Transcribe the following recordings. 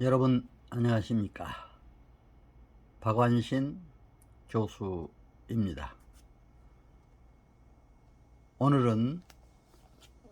여러분 안녕하십니까 박완신 교수입니다 오늘은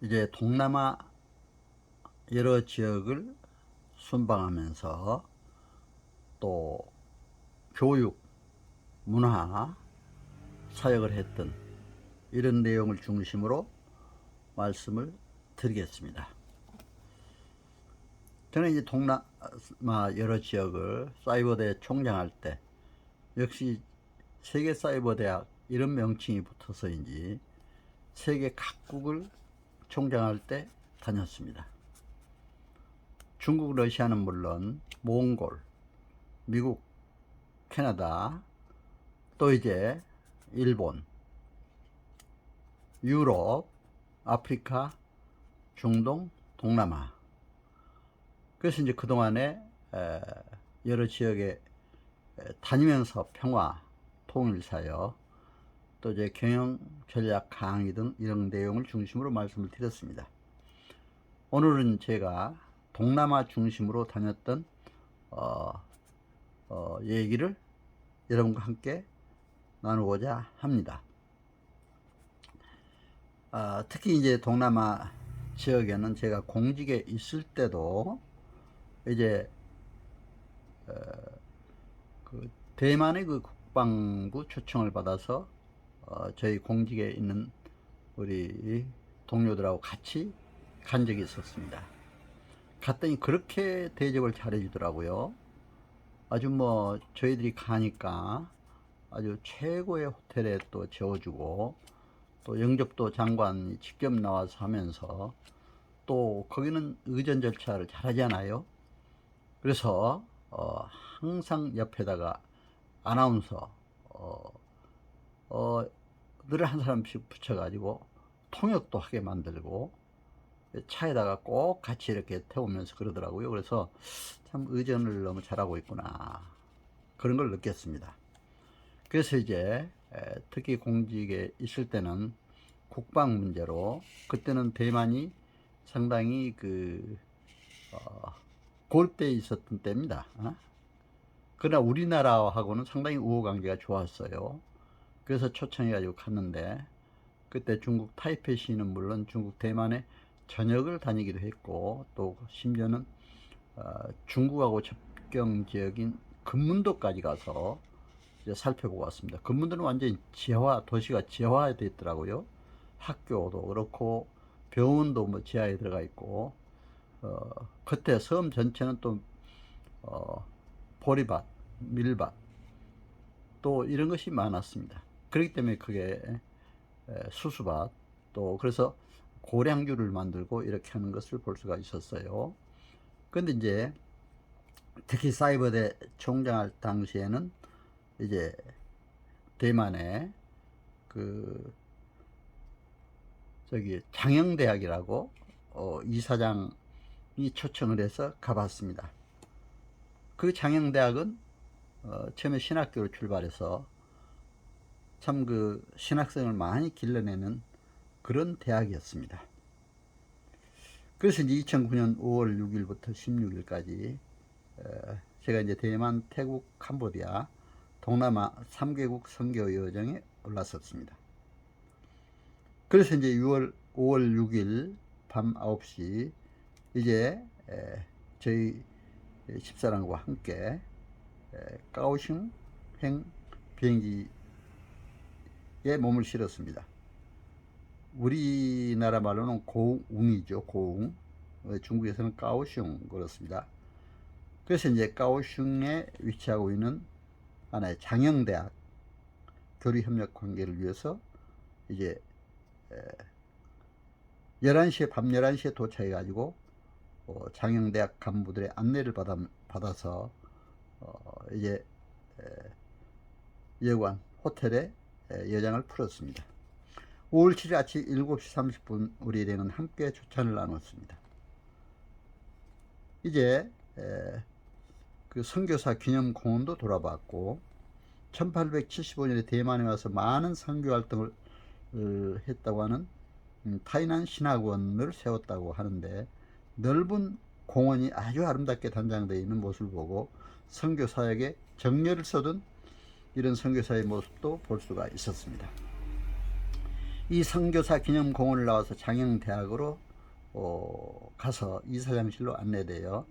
이제 동남아 여러 지역을 순방하면서 또 교육, 문화, 사역을 했던 이런 내용을 중심으로 말씀을 드리겠습니다. 저는 이제 동남아 여러 지역을 사이버대 총장할 때 역시 세계 사이버대학 이런 명칭이 붙어서인지 세계 각국을 총장할 때 다녔습니다. 중국, 러시아는 물론 몽골, 미국, 캐나다, 또 이제 일본, 유럽, 아프리카, 중동, 동남아 그래서 이제 그동안에 에, 여러 지역에 에, 다니면서 평화, 통일 사역, 또 이제 경영 전략 강의 등 이런 내용을 중심으로 말씀을 드렸습니다. 오늘은 제가 동남아 중심으로 다녔던 어, 어, 얘기를 여러분과 함께 나누고자 합니다. 아, 특히 이제 동남아 지역에는 제가 공직에 있을 때도 이제 어, 그 대만의 그 국방부 초청을 받아서 어, 저희 공직에 있는 우리 동료들하고 같이 간 적이 있었습니다. 갔더니 그렇게 대접을 잘해주더라고요. 아주 뭐 저희들이 가니까 아주 최고의 호텔에 또 재워주고 또 영접도 장관이 직접 나와서 하면서 또 거기는 의전 절차를 잘하잖아요. 그래서 어, 항상 옆에다가 아나운서 어, 어, 늘한 사람씩 붙여가지고 통역도 하게 만들고 차에다가 꼭 같이 이렇게 태우면서 그러더라고요. 그래서 참 의전을 너무 잘하고 있구나 그런 걸 느꼈습니다. 그래서 이제 에, 특히 공직에 있을 때는 국방 문제로 그때는 대만이 상당히 그 어, 골대에 있었던 때입니다. 어? 그러나 우리나라하고는 상당히 우호 관계가 좋았어요. 그래서 초청해가지고 갔는데 그때 중국 타이페이 시는 물론 중국 대만에 전역을 다니기도 했고 또 심지어는 어, 중국하고 접경 지역인 금문도까지 가서 이제 살펴보고 왔습니다. 금문도는 완전히 지하 도시가 지하화되어 있더라고요. 학교도 그렇고 병원도 뭐 지하에 들어가 있고 어, 그때 섬 전체는 또 어, 보리밭, 밀밭 또 이런 것이 많았습니다. 그렇기 때문에 그게 에, 수수밭 또 그래서 고량주를 만들고 이렇게 하는 것을 볼 수가 있었어요. 근데 이제 특히 사이버대 총장할 당시에는 이제 대만에 그 저기 장영대학이라고 어, 이사장 이 초청을 해서 가봤습니다. 그 장영대학은 어, 처음에 신학교로 출발해서 참 그 신학생을 많이 길러내는 그런 대학이었습니다. 그래서 이제 2009년 5월 6일부터 16일까지 어, 제가 이제 대만, 태국, 캄보디아, 동남아 3개국 선교 여정에 올랐었습니다. 그래서 이제 6월 5월 6일 밤 9시 이제 에, 저희 집사람과 함께 에, 까오슝 행 비행기에 몸을 실었습니다. 우리나라 말로는 고웅이죠, 고웅. 어, 중국에서는 까오슝 그렇습니다. 그래서 이제 까오슝에 위치하고 있는 하나의 장영대학 교류 협력 관계를 위해서 이제 11시에 밤 11시에 도착해 가지고 어, 장영대학 간부들의 안내를 받아, 받아서 어, 이제 여관 호텔에 여장을 풀었습니다. 5월 7일 아침 7시 30분 우리 일행은 함께 조찬을 나눴습니다. 이제 그 선교사 기념 공원도 돌아봤고 1875년에 대만에 와서 많은 선교 활동을 어, 했다고 하는 음, 타이난 신학원을 세웠다고 하는데 넓은 공원이 아주 아름답게 단장되어 있는 모습을 보고 선교 사역에 정열을 쏟은 이런 선교사의 모습도 볼 수가 있었습니다. 이 선교사 기념 공원을 나와서 장영 대학으로 어, 가서 이사장실로 안내되어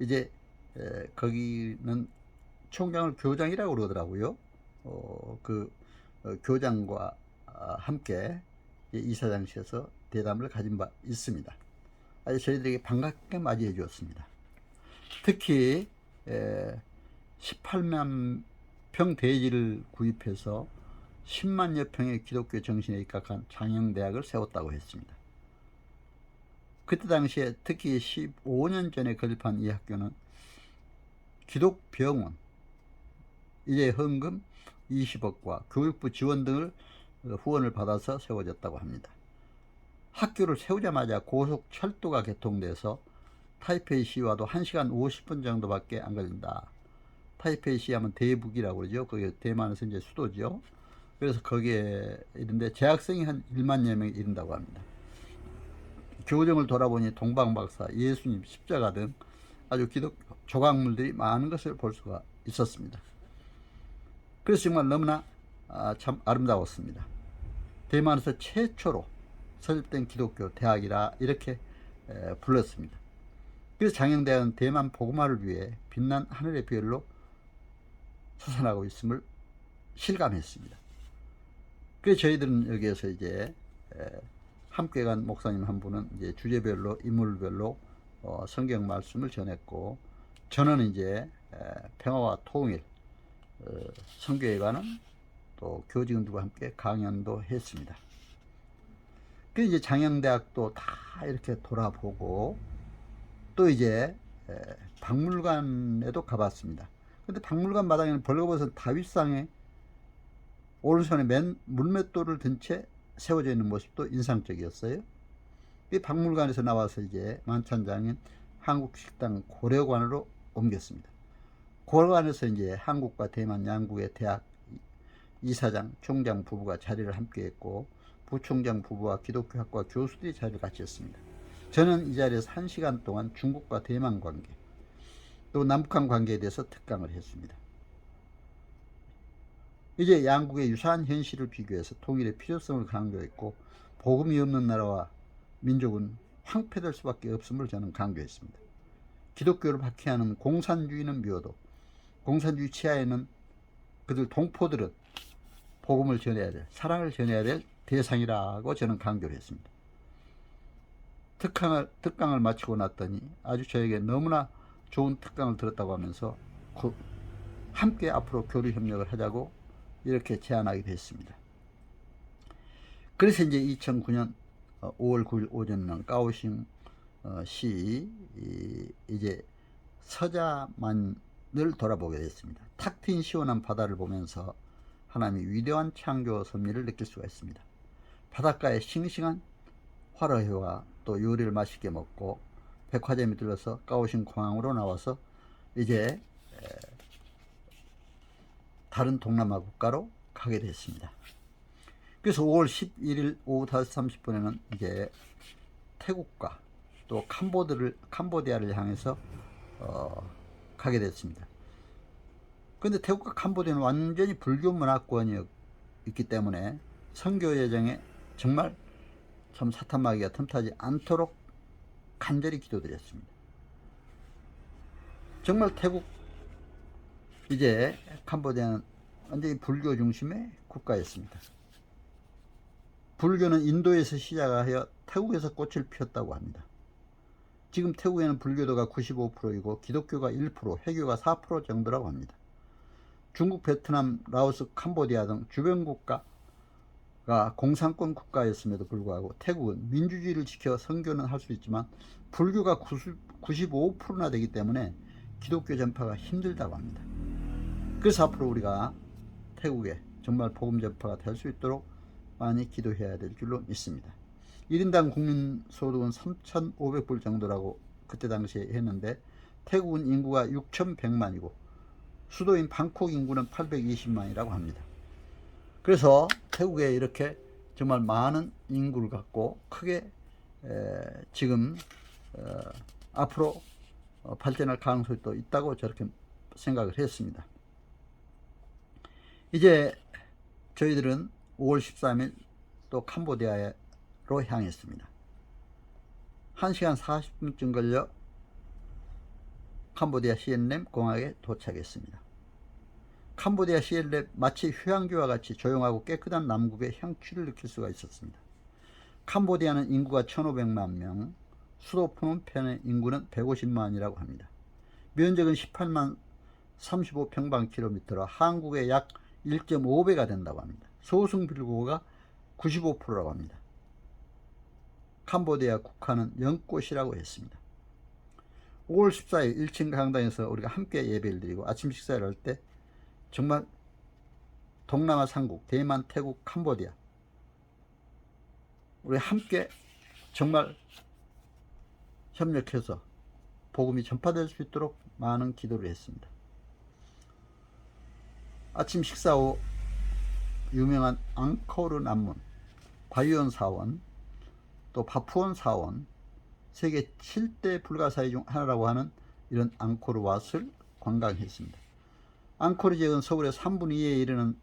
이제 에, 거기는 총장을 교장이라고 그러더라고요. 어, 그 어, 교장과 아, 함께 이사장실에서 대담을 가진 바 있습니다. 아주 저희들에게 반갑게 맞이해 주었습니다. 특히 에, 18만 평 대지를 구입해서 10만여 평의 기독교 정신에 입각한 장영대학을 세웠다고 했습니다. 그때 당시에 특히 15년 전에 건립한 이 학교는 기독병원, 이제 헌금 20억과 교육부 지원 등을 후원을 받아서 세워졌다고 합니다. 학교를 세우자마자 고속철도가 개통돼서 타이페이시와도 1시간 50분 정도밖에 안 걸린다. 타이페이시 하면 대북이라고 그러죠. 그게 대만에서 이제 수도죠. 그래서 거기에 있는데 재학생이 한 1만여 명이 이른다고 합니다. 교정을 돌아보니 동방박사, 예수님, 십자가 등 아주 기독 조각물들이 많은 것을 볼 수가 있었습니다. 그래서 정말 너무나 아, 참 아름다웠습니다. 대만에서 최초로 설립된 기독교 대학이라 이렇게 에, 불렀습니다. 그래서 장영대학은 대만 복음화를 위해 빛난 하늘의 별로 솟아나고 있음을 실감했습니다. 그래서 저희들은 여기에서 이제 에, 함께 간 목사님 한 분은 이제 주제별로 인물별로 어, 성경 말씀을 전했고 저는 이제 에, 평화와 통일 어, 성교에 관한 또 교직원들과 함께 강연도 했습니다. 그 이제 장영대학도 다 이렇게 돌아보고 또 이제 에, 박물관에도 가봤습니다. 근데 박물관 마당에는 벌거벗은 다윗상에 오른손에 맨 물맷돌을 든 채 세워져 있는 모습도 인상적이었어요. 이 박물관에서 나와서 이제 만찬장인 한국식당 고려관으로 옮겼습니다. 고려관에서 이제 한국과 대만 양국의 대학 이사장, 총장 부부가 자리를 함께 했고 부총장 부부와 기독교학과 교수들이 자리를 같이 했습니다. 저는 이 자리에서 한 시간 동안 중국과 대만 관계, 또 남북한 관계에 대해서 특강을 했습니다. 이제 양국의 유사한 현실을 비교해서 통일의 필요성을 강조했고 복음이 없는 나라와 민족은 황폐될 수밖에 없음을 저는 강조했습니다. 기독교를 박해하는 공산주의는 미워도 공산주의 치하에는 그들 동포들은 복음을 전해야 될 사랑을 전해야 될 대상이라고 저는 강조를 했습니다. 특강을 특강을 마치고 났더니 아주 저에게 너무나 좋은 특강을 들었다고 하면서 그 함께 앞으로 교류 협력을 하자고 이렇게 제안하게 됐습니다. 그래서 이제 2009년 5월 9일 오전은 까오싱 어, 시 이제 서자만을 돌아보게 됐습니다. 탁 트인 시원한 바다를 보면서 하나님의 위대한 창조 섭리를 느낄 수가 있습니다. 바닷가에 싱싱한 화로회와 또 요리를 맛있게 먹고 백화점에 들러서 까오신 공항으로 나와서 이제 다른 동남아 국가로 가게 됐습니다. 그래서 5월 11일 오후 5시 30분에는 이제 태국과 또 캄보드를, 캄보디아를 향해서 어, 가게 됐습니다. 그런데 태국과 캄보디아는 완전히 불교 문화권이었기 때문에 선교 예정에 정말 참 사탄마귀가 틈타지 않도록 간절히 기도드렸습니다. 정말 태국 이제 캄보디아는 완전히 불교 중심의 국가였습니다. 불교는 인도에서 시작하여 태국에서 꽃을 피웠다고 합니다. 지금 태국에는 불교도가 95%이고 기독교가 1%, 해교가 4% 정도라고 합니다. 중국, 베트남, 라오스, 캄보디아 등 주변 국가 가 공산권 국가였음에도 불구하고 태국은 민주주의를 지켜 선교는 할 수 있지만 불교가 90, 95%나 되기 때문에 기독교 전파가 힘들다고 합니다. 그래서 앞으로 우리가 태국에 정말 복음 전파가 될 수 있도록 많이 기도해야 될 줄로 믿습니다. 1인당 국민 소득은 3,500불 정도라고 그때 당시에 했는데 태국은 인구가 6,100만이고 수도인 방콕 인구는 820만이라고 합니다. 그래서 태국에 이렇게 정말 많은 인구를 갖고 크게 에, 지금 어, 앞으로 어, 발전할 가능성이 또 있다고 저렇게 생각을 했습니다. 이제 저희들은 5월 13일 또 캄보디아로 향했습니다. 1시간 40분쯤 걸려 캄보디아 시엔렘 공항에 도착했습니다. 캄보디아 시엔렘 마치 휴양지와 같이 조용하고 깨끗한 남국의 향취를 느낄 수가 있었습니다. 캄보디아는 인구가 1500만 명, 수도 프놈펜의 인구는 150만이라고 합니다. 면적은 18만 35평방킬로미터로 한국의 약 1.5배가 된다고 합니다. 소승 빌고가 95%라고 합니다. 캄보디아 국화는 연꽃이라고 했습니다. 5월 14일 1층 강당에서 우리가 함께 예배를 드리고 아침 식사를 할 때 정말 동남아 삼국, 대만, 태국, 캄보디아 우리 함께 정말 협력해서 복음이 전파될 수 있도록 많은 기도를 했습니다. 아침 식사 후 유명한 앙코르 남문, 바이온 사원, 또 바푸온 사원, 세계 7대 불가사의 중 하나라고 하는 이런 앙코르 왓을 관광했습니다. 앙코르 지역은 서울의 3분의 2에 이르는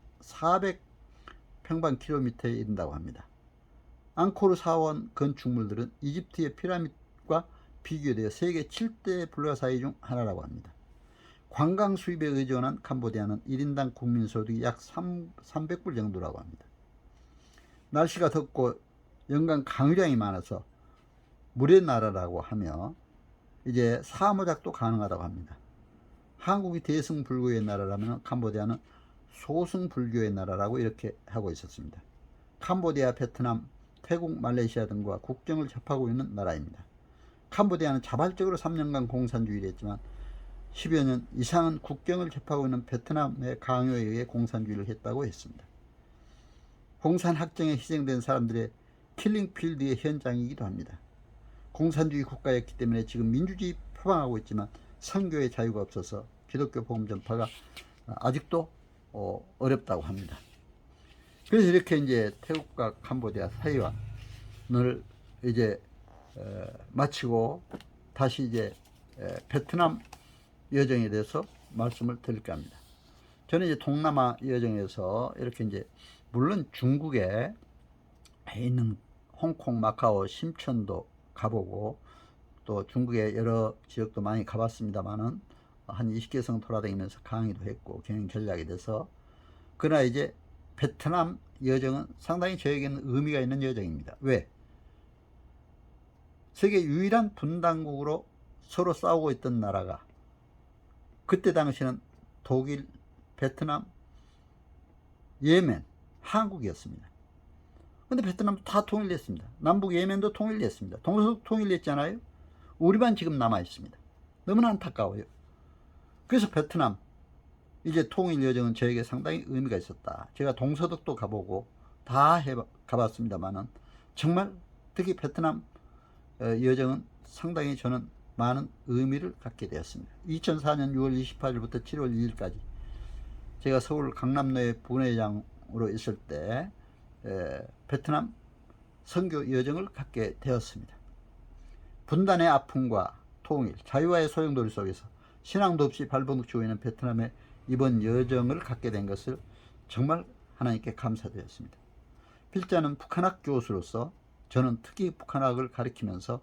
400평방킬로미터에 이른다고 합니다. 앙코르 사원 건축물들은 이집트의 피라밋과 비교되어 세계 7대 불가사의 중 하나라고 합니다. 관광 수입에 의존한 캄보디아는 1인당 국민 소득이 약 3, 300불 정도라고 합니다. 날씨가 덥고 연간 강유량이 많아서 물의 나라라고 하며 이제 사모작도 가능하다고 합니다. 한국이 대승불교의 나라라면 캄보디아는 소승불교의 나라라고 이렇게 하고 있었습니다. 캄보디아, 베트남, 태국, 말레이시아 등과 국경을 접하고 있는 나라입니다. 캄보디아는 자발적으로 3년간 공산주의를 했지만 10여 년 이상은 국경을 접하고 있는 베트남의 강요에 의해 공산주의를 했다고 했습니다. 공산 학정에 희생된 사람들의 킬링필드의 현장이기도 합니다. 공산주의 국가였기 때문에 지금 민주주의 표방하고 있지만 선교의 자유가 없어서 기독교 복음 전파가 아직도 어, 어렵다고 합니다. 그래서 이렇게 이제 태국과 캄보디아 사이완을 이제 에, 마치고 다시 이제 에, 베트남 여정에 대해서 말씀을 드릴까 합니다. 저는 이제 동남아 여정에서 이렇게 이제 물론 중국에 있는 홍콩, 마카오, 심천도 가보고 또 중국의 여러 지역도 많이 가봤습니다만은 한 20개성 돌아다니면서 강의도 했고 경영 전략에 대해서 그러나 이제 베트남 여정은 상당히 저에게는 의미가 있는 여정입니다. 왜? 세계 유일한 분단국으로 서로 싸우고 있던 나라가 그때 당시는 독일, 베트남, 예멘, 한국이었습니다. 근데 베트남도 다 통일됐습니다. 남북 예멘도 통일됐습니다. 동서도 통일됐잖아요. 우리만 지금 남아 있습니다. 너무나 안타까워요. 그래서 베트남 이제 통일 여정은 저에게 상당히 의미가 있었다. 제가 동서독도 가보고 다 해봐, 가봤습니다만은 정말 특히 베트남 어, 여정은 상당히 저는 많은 의미를 갖게 되었습니다. 2004년 6월 28일부터 7월 2일까지 제가 서울 강남로의 부회장으로 있을 때 에, 베트남 선교 여정을 갖게 되었습니다. 분단의 아픔과 통일, 자유와의 소용돌이 속에서 신앙도 없이 발버둥 치고 있는 베트남의 이번 여정을 갖게 된 것을 정말 하나님께 감사드렸습니다. 필자는 북한학 교수로서 저는 특히 북한학을 가리키면서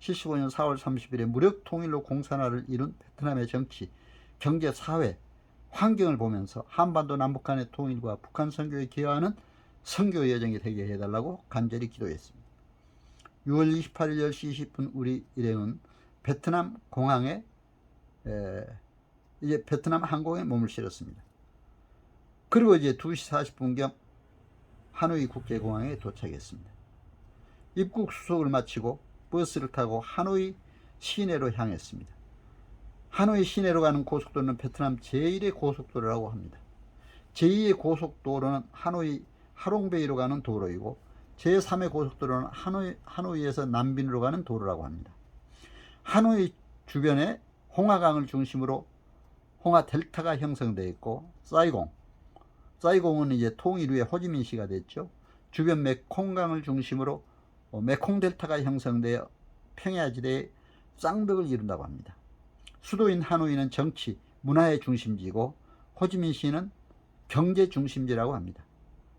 75년 4월 30일에 무력 통일로 공산화를 이룬 베트남의 정치, 경제, 사회, 환경을 보면서 한반도 남북한의 통일과 북한 선교에 기여하는 선교 여정이 되게 해달라고 간절히 기도했습니다. 6월 28일 10시 20분 우리 일행은 베트남 공항에 에, 이제 베트남 항공에 몸을 실었습니다. 그리고 이제 2시 40분경 하노이 국제공항에 도착했습니다. 입국 수속을 마치고 버스를 타고 하노이 시내로 향했습니다. 하노이 시내로 가는 고속도로는 베트남 제1의 고속도로라고 합니다. 제2의 고속도로는 하노이 하롱베이로 가는 도로이고 제3의 고속도로는 하노이, 하노이에서 남빈으로 가는 도로라고 합니다. 하노이 주변에 홍하강을 중심으로 홍하 델타가 형성되어 있고 사이공, 사이공은 이제 통일 후에 호지민시가 됐죠. 주변 메콩강을 중심으로 메콩 델타가 형성되어 평야지대에 쌍벽을 이룬다고 합니다. 수도인 하노이는 정치, 문화의 중심지고 호지민시는 경제 중심지라고 합니다.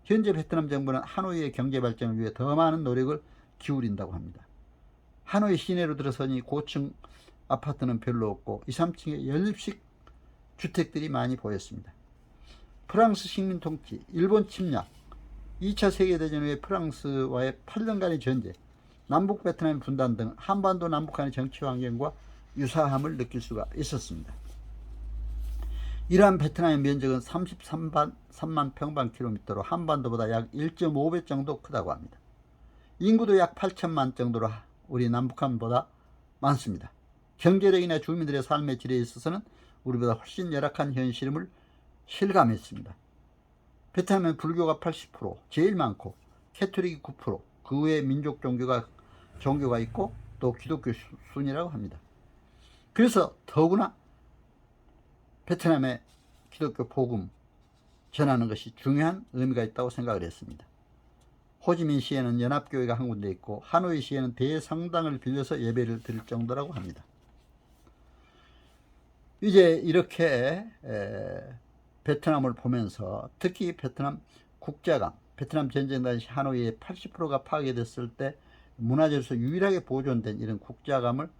현재 베트남 정부는 하노이의 경제 발전을 위해 더 많은 노력을 기울인다고 합니다. 하노이 시내로 들어서니 고층 아파트는 별로 없고 2, 3층의 연립식 주택들이 많이 보였습니다. 프랑스 식민 통치, 일본 침략, 2차 세계대전 후에 프랑스와의 8년간의 전쟁, 남북 베트남 분단 등 한반도 남북한의 정치 환경과 유사함을 느낄 수가 있었습니다. 이러한 베트남의 면적은 33만 3만 평방킬로미터로 한반도보다 약 1.5배 정도 크다고 합니다. 인구도 약 8천만 정도로 우리 남북한보다 많습니다. 경제력이나 주민들의 삶의 질에 있어서는 우리보다 훨씬 열악한 현실임을 실감했습니다. 베트남은 불교가 80%, 제일 많고 캐토릭이 9%, 그 외에 민족 종교가 종교가 있고 또 기독교 수- 순이라고 합니다. 그래서 더구나 베트남의 기독교 복음 전하는 것이 중요한 의미가 있다고 생각을 했습니다. 호지민 시에는 연합교회가 한 군데 있고 하노이 시에는 대성당을 빌려서 예배를 드릴 정도라고 합니다. 이제 이렇게 에, 베트남을 보면서 특히 베트남 국자강, 베트남 전쟁 당시 하노이의 80%가 파괴됐을 때 문화재로서 유일하게 보존된 이런 국자감을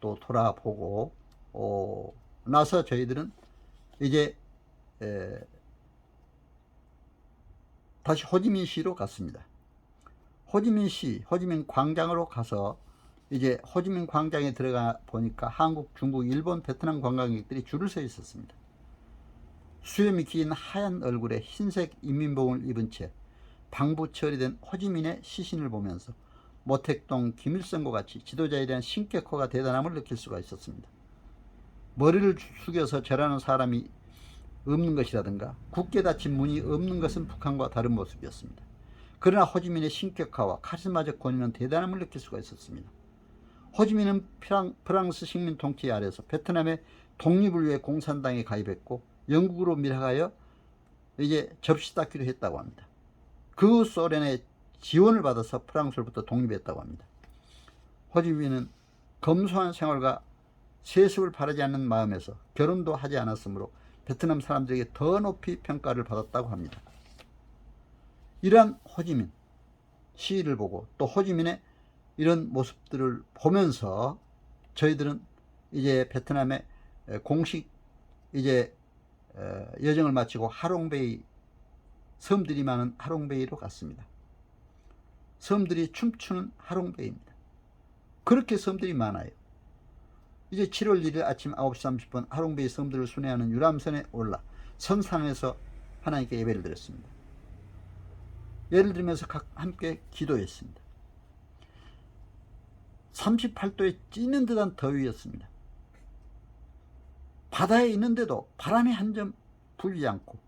또 돌아보고 어, 나서 저희들은 이제 에, 다시 호지민시로 갔습니다. 호지민시, 호지민 광장으로 가서 이제 호지민 광장에 들어가 보니까 한국, 중국, 일본, 베트남 관광객들이 줄을 서 있었습니다. 수염이 긴 하얀 얼굴에 흰색 인민복을 입은 채 방부 처리된 호지민의 시신을 보면서 모택동 김일성과 같이 지도자에 대한 신격화가 대단함을 느낄 수가 있었습니다. 머리를 숙여서 절하는 사람이 없는 것이라든가 굳게 닫힌 문이 없는 것은 북한과 다른 모습이었습니다. 그러나 호지민의 신격화와 카리스마적 권위는 대단함을 느낄 수가 있었습니다. 호지민은 프랑, 프랑스 식민 통치 아래서 베트남의 독립을 위해 공산당에 가입했고 영국으로 밀항하여 이제 접시 닦기로 했다고 합니다. 그 소련의 지원을 받아서 프랑스로부터 독립했다고 합니다. 호지민은 검소한 생활과 세습을 바라지 않는 마음에서 결혼도 하지 않았으므로 베트남 사람들에게 더 높이 평가를 받았다고 합니다. 이러한 호지민 시위를 보고 또 호지민의 이런 모습들을 보면서 저희들은 이제 베트남의 공식 이제 에, 여정을 마치고 하롱베이 섬들이 많은 하롱베이로 갔습니다. 섬들이 춤추는 하롱베이입니다. 그렇게 섬들이 많아요. 이제 7월 1일 아침 9시 30분 하롱베이 섬들을 순회하는 유람선에 올라 선상에서 하나님께 예배를 드렸습니다. 예를 들면서 각 함께 기도했습니다. 38도에 찌는 듯한 더위였습니다. 바다에 있는데도 바람이 한 점 불지 않고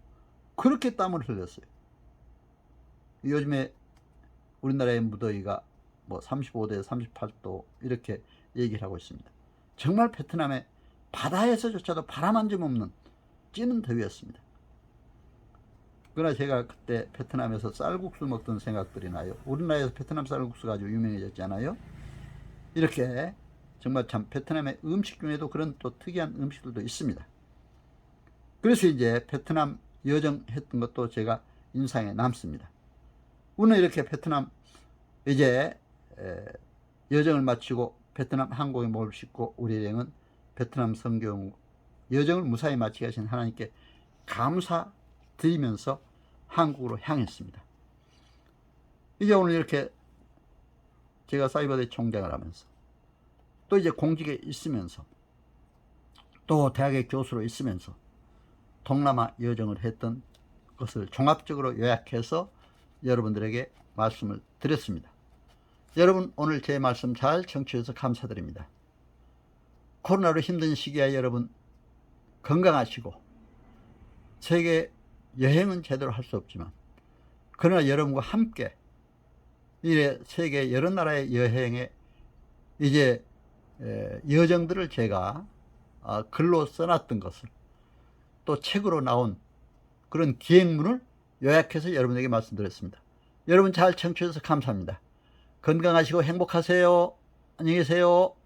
그렇게 땀을 흘렸어요. 요즘에 우리나라의 무더위가 뭐 35도, 38도 이렇게 얘기를 하고 있습니다. 정말 베트남의 바다에서조차도 바람 한 점 없는 찌는 더위였습니다. 그러나 제가 그때 베트남에서 쌀국수 먹던 생각들이 나요. 우리나라에서 베트남 쌀국수가 아주 유명해졌잖아요. 이렇게 정말 참 베트남의 음식 중에도 그런 또 특이한 음식들도 있습니다. 그래서 이제 베트남 여정 했던 것도 제가 인상에 남습니다. 오늘 이렇게 베트남 이제 에, 여정을 마치고 베트남 항공에 몸을 싣고 우리 여행은 베트남 성경 여정을 무사히 마치게 하신 하나님께 감사드리면서 한국으로 향했습니다. 이제 오늘 이렇게 제가 사이버대 총장을 하면서 또 이제 공직에 있으면서 또 대학의 교수로 있으면서 동남아 여정을 했던 것을 종합적으로 요약해서 여러분들에게 말씀을 드렸습니다. 여러분 오늘 제 말씀 잘 청취해서 감사드립니다. 코로나로 힘든 시기에 여러분 건강하시고 세계 여행은 제대로 할 수 없지만 그러나 여러분과 함께 이래 세계 여러 나라의 여행에 이제 에, 여정들을 제가 아, 글로 써놨던 것을 또 책으로 나온 그런 기획문을 요약해서 여러분에게 말씀드렸습니다. 여러분 잘 청취해주셔서 감사합니다. 건강하시고 행복하세요. 안녕히 계세요.